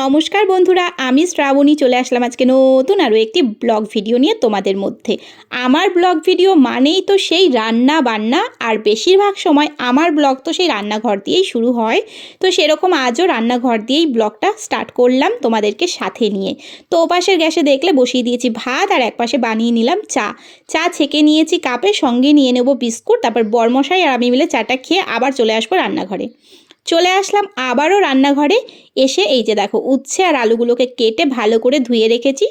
নমস্কার বন্ধুরা, আমি শ্রাবণী, চলে আসলাম আজকে নতুন আরও একটি ব্লগ ভিডিও নিয়ে তোমাদের মধ্যে। আমার ব্লগ ভিডিও মানেই তো সেই রান্না বান্না, আর বেশিরভাগ সময় আমার ব্লগ তো সেই রান্নাঘর দিয়েই শুরু হয়। তো সেরকম আজও রান্নাঘর দিয়েই ব্লগটা স্টার্ট করলাম তোমাদেরকে সাথে নিয়ে। তো ওপাশের গ্যাসে দেখলে বসিয়ে দিয়েছি ভাত, আর একপাশে বানিয়ে নিলাম চা। চা ছেঁকে নিয়েছি কাপে, সঙ্গে নিয়ে নেব বিস্কুট, তারপর বরমশাই আর আমি মিলে চাটা খেয়ে আবার চলে আসব রান্নাঘরে। চলে আসলাম আবারও রান্নাঘরে। এসে এই যে দেখো, উচ্ছে আর আলুগুলোকে কেটে ভালো করে ধুয়ে রেখেছি।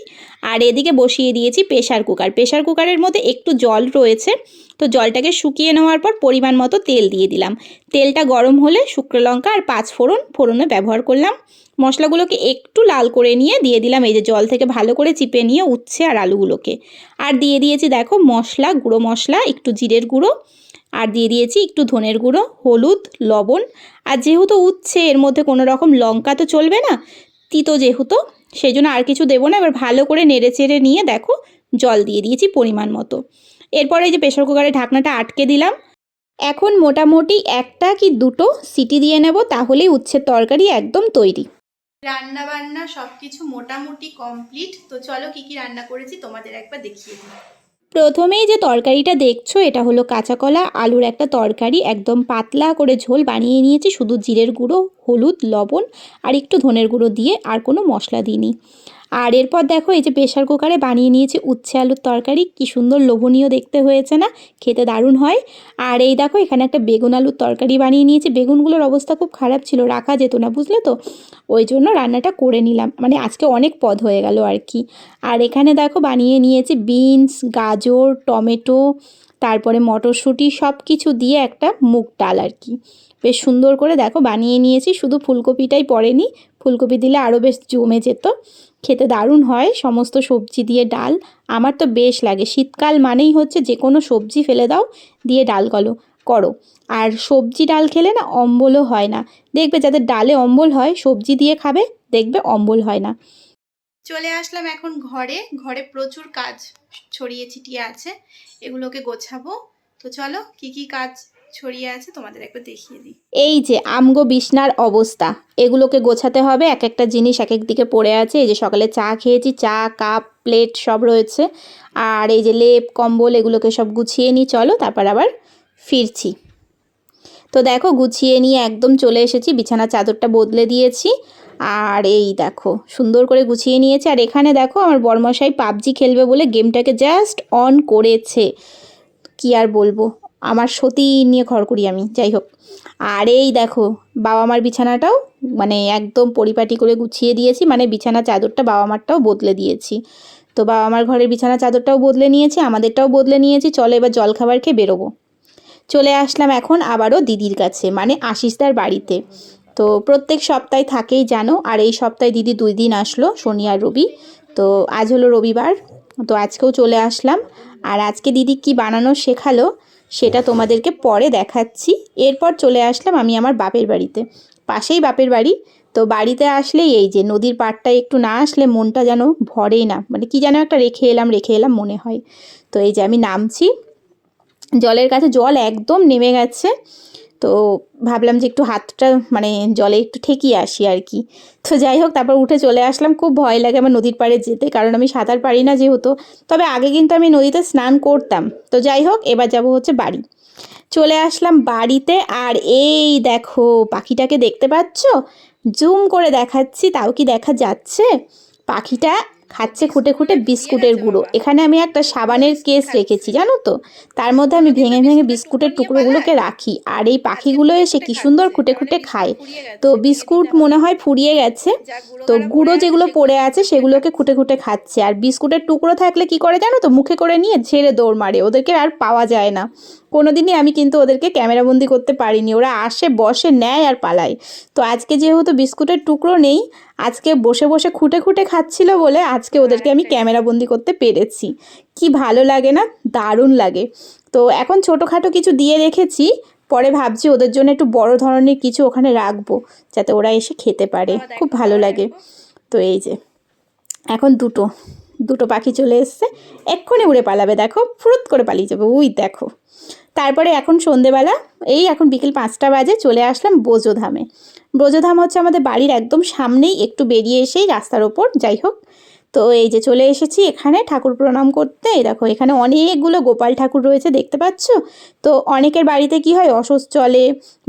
আর এদিকে বসিয়ে দিয়েছি প্রেশার কুকার। প্রেশার কুকারের মধ্যে একটু জল রয়েছে। তো জলটাকে শুকিয়ে নেওয়ার পর পরিমাণ মতো তেল দিয়ে দিলাম। তেলটা গরম হলে শুকনো লঙ্কা আর পাঁচ ফোড়ন, ফোড়নে ব্যবহার করলাম। মশলাগুলোকে একটু লাল করে নিয়ে দিয়ে দিলাম এই যে জল থেকে ভালো করে চিপে নিয়ে উচ্ছে আর আলুগুলোকে। আর দিয়ে দিয়েছি দেখো মশলা, গুঁড়ো মশলা, একটু জিরের গুঁড়ো। আর দিয়ে দিয়েছি একটু ধনের গুঁড়ো, হলুদ, লবণ। আর যেহেতু উচ্ছে, এর মধ্যে কোনো রকম লঙ্কা তো চলবে না, তিতো যেহেতু সেই জন্য আর কিছু দেবো না। এবার ভালো করে নেড়ে চেড়ে নিয়ে দেখো, জল দিয়ে দিয়েছি পরিমাণ মতো। এরপরে এই যে প্রেশার কুকারে ঢাকনাটা আটকে দিলাম। এখন মোটামুটি একটা কি দুটো সিটি দিয়ে নেব, তাহলেই উচ্ছের তরকারি একদম তৈরি। রান্না বান্না সব কিছু মোটামুটি কমপ্লিট। তো চলো কি কি রান্না করেছি তোমাদের একবার দেখিয়ে দিই। প্রথমেই যে তরকারিটা দেখছ, এটা হলো কাঁচা কলা আলুর একটা তরকারি, একদম পাতলা করে ঝোল বানিয়ে নিয়েছি, শুধু জিরের গুঁড়ো, হলুদ, লবণ আর একটু ধনের গুঁড়ো দিয়ে, আর কোনো মশলা দিইনি। আর এরপর দেখো এই যে প্রেশার কুকারে বানিয়ে নিয়েছি উচ্ছে আলুর তরকারি। কি সুন্দর লোভনীয় দেখতে হয়েছে না? খেতে দারুণ হয়। আর এই দেখো এখানে একটা বেগুন আলুর তরকারি বানিয়ে নিয়েছি। বেগুনগুলোর অবস্থা খুব খারাপ ছিল, রাখা যেত না, বুঝলে তো? ওই জন্য রান্নাটা করে নিলাম। মানে আজকে অনেক পদ হয়ে গেল আর কি। আর এখানে দেখো বানিয়ে নিয়েছি বিনস, গাজর, টমেটো তারপরে মটরশুঁটি সব কিছু দিয়ে একটা মুগ ডাল আর কি। বেশ সুন্দর করে দেখো বানিয়ে নিয়েছি, শুধু ফুলকপিটাই পড়েনি। ফুলকপি দিলে আরও বেশ জমে যেত। খেতে দারুণ হয়, সমস্ত সবজি দিয়ে ডাল। আমার তো বেশ লাগে। শীতকাল মানেই হচ্ছে যে কোনো সবজি ফেলে দাও, দিয়ে ডাল গলো, করো। আর সবজি ডাল খেলে না অম্বলও হয় না। দেখবে যাদের ডালে অম্বল হয়, সবজি দিয়ে খাবে, দেখবে অম্বল হয় না। চলে আসলাম এখন ঘরে। ঘরে প্রচুর কাজ ছড়িয়ে ছিটিয়ে আছে। এগুলোকে গোছাবো। তো চলো, কি কি কাজ ছড়িয়ে আছে তোমাদের একবার দেখিয়ে দিই। এই যে আমগো বিছনার অবস্থা। এগুলোকে গোছাতে হবে। এক একটা জিনিস এক এক দিকে পড়ে আছে। এই যে সকালে চা খেয়েছি, চা, কাপ, প্লেট সব রয়েছে। আর এই যে লেপ, কম্বল এগুলোকে সব গুছিয়ে নিই। চলো, তারপর আবার ফিরছি। তো দেখো, গুছিয়ে নিয়ে একদম চলে এসেছি। বিছানা চাদরটা বদলে দিয়েছি। আর এই দেখো, সুন্দর করে গুছিয়ে নিয়েছে। আর এখানে দেখো, আমার বর্মশাই পাবজি খেলবে বলে গেমটাকে জাস্ট অন করেছে। কি আর বলব? আমার সতী নিয়ে ঘর করি আমি, যাই হোক। আর এই দেখো বাবা মার বিছানাটাও মানে একদম পরিপাটি করে গুছিয়ে দিয়েছি। মানে বিছানা চাদরটা বাবা মারটাও বদলে দিয়েছি। তো বাবা মার ঘরের বিছানা চাদরটাও বদলে নিয়েছি, আমাদেরটাও বদলে নিয়েছি। চলো এবার জলখাবার খেয়ে বেরোবো। চলে আসলাম এখন আবারও দিদির কাছে মানে আশিসদার বাড়িতে। তো প্রত্যেক সপ্তাহে থাকেই জানো, আর এই সপ্তাহে দিদি দুই দিন আসলো, শনি আর রবি। তো আজ হলো রবিবার, তো আজকেও চলে আসলাম। আর আজকে দিদি কি বানানো শেখালো, সেটা তোমাদেরকে পরে দেখাচ্ছি। এরপর চলে আসলাম আমি আমার বাপের বাড়িতে। পাশেই বাপের বাড়ি, তো বাড়িতে আসলেই এই যে নদীর পাড়টায় একটু না আসলে মনটা যেন ভরেই না মানে কি যেন একটা রেখে এলাম রেখে এলাম মনে হয়। তো এই যে আমি নামছি, জলের কাছে জল একদম নেমে গেছে। তো ভাবলাম যে একটু হাতটা মানে জলে একটু ঠেকিয়ে আসি আর কি। তো যাই হোক, তারপর উঠে চলে আসলাম। খুব ভয় লাগে আমার নদীর পাড়ে যেতে, কারণ আমি সাঁতার পারি না যেহেতু। তবে আগে কিন্তু আমি নদীতে স্নান করতাম। তো যাই হোক, এবার যাব হচ্ছে বাড়ি। চলে আসলাম বাড়িতে, আর এই দেখো, পাখিটাকে দেখতে পাচ্ছ? জুম করে দেখাচ্ছি, তাও কি দেখা যাচ্ছে? পাখিটা খাচ্ছে খুঁটে খুঁটে বিস্কুটের গুঁড়ো। এখানে আমি একটা সাবানের কেস রেখেছি, জানো তো? তার মধ্যে আমি ভেঙে ভেঙে বিস্কুটের টুকরোগুলোকে রাখি। আর এই পাখিগুলো এসে কি সুন্দর খুঁটে খুঁটে খায়। তো বিস্কুট মনে হয় ফুরিয়ে গেছে। তো গুঁড়ো যেগুলো পড়ে আছে সেগুলোকে খুঁটে খুঁটে খাচ্ছে। আর বিস্কুটের টুকরো থাকলে কি করে জানো তো? মুখে করে নিয়ে ঝেড়ে দৌড় মারে। ওদেরকে আর পাওয়া যায় না। কোনোদিনই আমি কিন্তু ওদেরকে ক্যামেরাবন্দি করতে পারিনি। ওরা আসে বসে নেয় আর পালায়। তো আজকে যেহেতু বিস্কুটের টুকরো নেই আজকে বসে বসে খুঁটে খুঁটে খাচ্ছিল বলে আজকে ওদেরকে আমি ক্যামেরাবন্দি করতে পেরেছি। কি ভালো লাগে না? দারুণ লাগে। তো এখন ছোটোখাটো কিছু দিয়ে রেখেছি পরে ভাবছি ওদের জন্য একটু বড় ধরনের কিছু ওখানে রাখব যাতে ওরা এসে খেতে পারে। খুব ভালো লাগে। তো এই যে এখন দুটো দুটো পাখি চলে এসছে। এক্ষুনি উড়ে পালাবে দেখো ফুরুত করে পালিয়ে যাবে। উই দেখো। তারপরে এখন সন্ধেবেলা, এই এখন বিকেল পাঁচটা বাজে চলে আসলাম ব্রজধামে। ব্রজধাম হচ্ছে আমাদের বাড়ির একদম সামনেই, একটু বেরিয়ে এসেই রাস্তার ওপর, যাই হোক। তো এই যে চলে এসেছি এখানে ঠাকুর প্রণাম করতে। দেখো, এখানে অনেকগুলো গোপাল ঠাকুর রয়েছে, দেখতে পাচ্ছ? তো অনেকের বাড়িতে কি হয় অসুস্থ চলে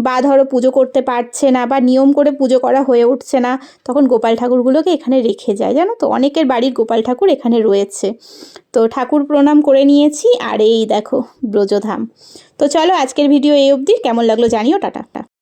বা ধরো পুজো করতে পারছে না বা নিয়ম করে পুজো করা হয়ে উঠছে না, তখন গোপাল ঠাকুরগুলোকে এখানে রেখে যায়। জানো তো, অনেকের বাড়ির গোপাল ঠাকুর এখানে রয়েছে। তো ঠাকুর প্রণাম করে নিয়েছি, আর এই দেখো ব্রজধাম। তো চলো আজকের ভিডিও এই অবধি, কেমন লাগল জানিও টাটা।